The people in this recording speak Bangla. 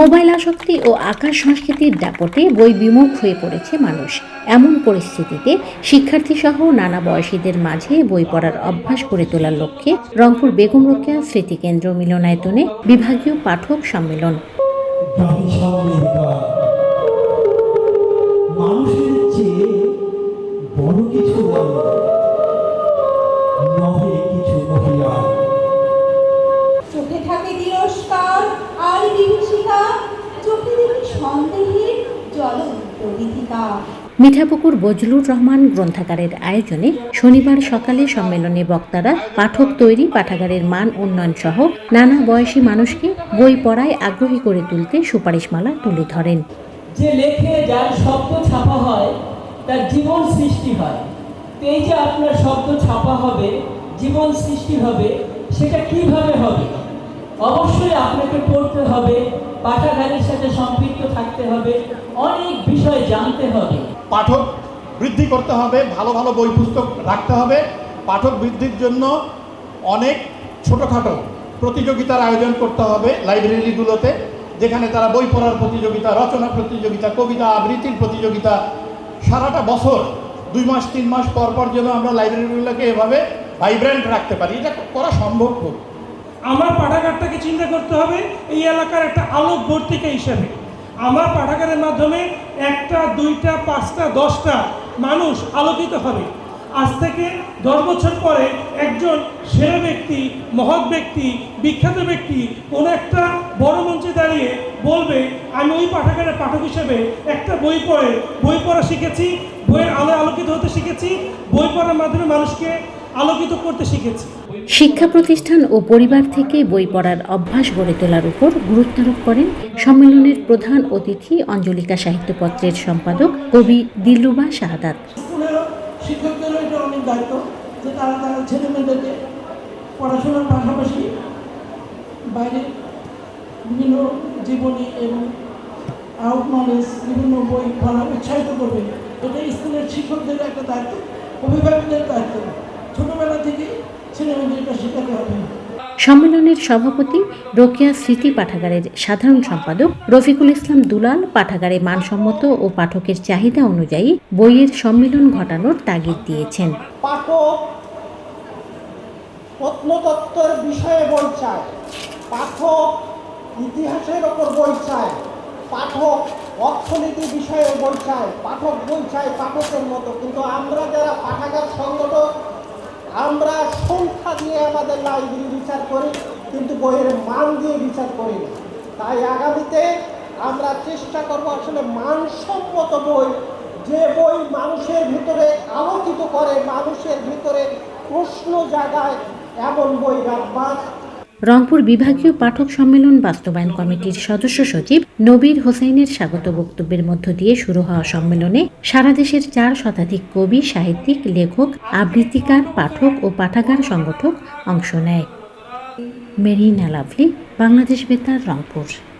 মোবাইল আসক্তি ও আকাশ সংস্কৃতির দাপটে বই বিমুখ হয়ে পড়েছে মানুষ। এমন পরিস্থিতিতে শিক্ষার্থী সহ নানা বয়সীদের মাঝে বই পড়ার অভ্যাস করে তোলার লক্ষ্যে রংপুর বেগম রোকেয়া স্মৃতিকেন্দ্র মিলনায়তনে বিভাগীয় পাঠক সম্মেলন। মানুষের চেয়ে বড় কিছু মিঠাপুকুর বজলুর রহমান গ্রন্থাগারের আয়োজনে শনিবার সকালে সম্মেলনে বক্তারা পাঠক তৈরি পাঠাগারের মান উন্নয়ন সহ নানা বয়সী মানুষকে বই পড়ায় আগ্রহী করে তুলতে সুপারিশমালা তুলে ধরেন। যে লেখে যার শব্দ ছাপা হয়, তার জীবন সৃষ্টি হয়। এই যে আপনার শব্দ ছাপা হবে, জীবন সৃষ্টি হবে, সেটা কীভাবে হবে? অবশ্যই আপনাকে পড়তে হবে, পাঠাগারের সাথে সম্পৃক্ত থাকতে হবে অনেক বিষয় জানতে হবে। পাঠক বৃদ্ধি করতে হবে ভালো ভালো বই পুস্তক রাখতে হবে। পাঠক বৃদ্ধির জন্য অনেক ছোটোখাটো প্রতিযোগিতার আয়োজন করতে হবে লাইব্রেরিগুলোতে যেখানে তারা বই পড়ার প্রতিযোগিতা রচনা প্রতিযোগিতা কবিতা আবৃত্তির প্রতিযোগিতা সারাটা বছর দুই মাস তিন মাস পর পর যেন আমরা লাইব্রেরিগুলোকে এভাবে ভাইব্রেন্ট রাখতে পারি। এটা করা সম্ভব খুব আমার পাঠাগারটাকে চিন্তা করতে হবে এই এলাকার একটা আলোক আলোকবর্তিকা হিসেবে। আমার মাধ্যমে একটা, দুইটা, পাঁচটা, দশটা মানুষ আলোকিত হবে। আজ থেকে দশ বছর পরে একজন সেরা ব্যক্তি, মহৎ ব্যক্তি, বিখ্যাত ব্যক্তি, কোনো একটা বড় মঞ্চে দাঁড়িয়ে বলবে, আমি ওই পাঠাগারের পাঠক হিসেবে একটা বই পড়ে, বই পড়া শিখেছি, বইয়ের আলো আলোকিত হতে শিখেছি, বই পড়ার মাধ্যমে মানুষকে আলোকিত করতে শিখেছি। শিক্ষা প্রতিষ্ঠান ও পরিবার থেকে বই পড়ার অভ্যাস গড়ে তোলার উপর গুরুত্বারোপ করেন সম্মেলনের প্রধান অতিথি অঞ্জলিকা সাহিত্যপত্রের সম্পাদক কবি দিলরুবা শাহাদাত। শিক্ষকদেরও এটা অনেক দায়িত্ব যে তারা তারা ছেলে মেয়েদেরকে পড়াশোনার পাশাপাশি বাইরে বিভিন্ন জীবনী এবং আউট নলেজ বিভিন্ন বই পড়া উৎসাহিত করবে। এটা স্কুলের শিক্ষকদের একটা দায়িত্ব অভিভাবকদের দায়িত্ব। ছোটোবেলা থেকেই ছেলে শেখাতে হবে। সম্মেলনের সভাপতি রোকেয়া স্মৃতি পাঠাগারের সাধারণ সম্পাদক রফিকুল ইসলাম দুলাল পাঠাগারে মানসম্মত ও পাঠকের চাহিদা অনুযায়ী বইয়ের সম্মেলন ঘটানোর তাগিদ দিয়েছেন। পাঠক প্রত্নতত্ত্বের বিষয়ে বই চায়। পাঠক ইতিহাসের ওপর বই চায়। পাঠক অর্থনীতি বিষয়ে বই চায়। পাঠক বই চায় পাঠকের মতো। কিন্তু আমরা যারা পাঠাগার সংগঠক আমরা সংখ্যা দিয়ে আমাদের লাইব্রেরি বিচার করি, কিন্তু বইয়ের মান দিয়ে বিচার করি না। তাই আগামীতে আমরা চেষ্টা করব আসলে মানসম্মত বই, যে বই মানুষের ভিতরে আলোকিত করে, মানুষের ভিতরে প্রশ্ন জাগায়, এমন বই রাখবার। রংপুর বিভাগীয় পাঠক সম্মেলন বাস্তবায়ন কমিটির সদস্য সচিব নবীর হোসেনের স্বাগত বক্তব্যের মধ্য দিয়ে শুরু হওয়া সম্মেলনে সারা দেশের চার শতাধিক কবি, সাহিত্যিক, লেখক, আবৃত্তিকার, পাঠক ও পাঠাগার সংগঠক অংশ নেয়। মেরিনা লাভলি, বাংলাদেশ বেতার, রংপুর।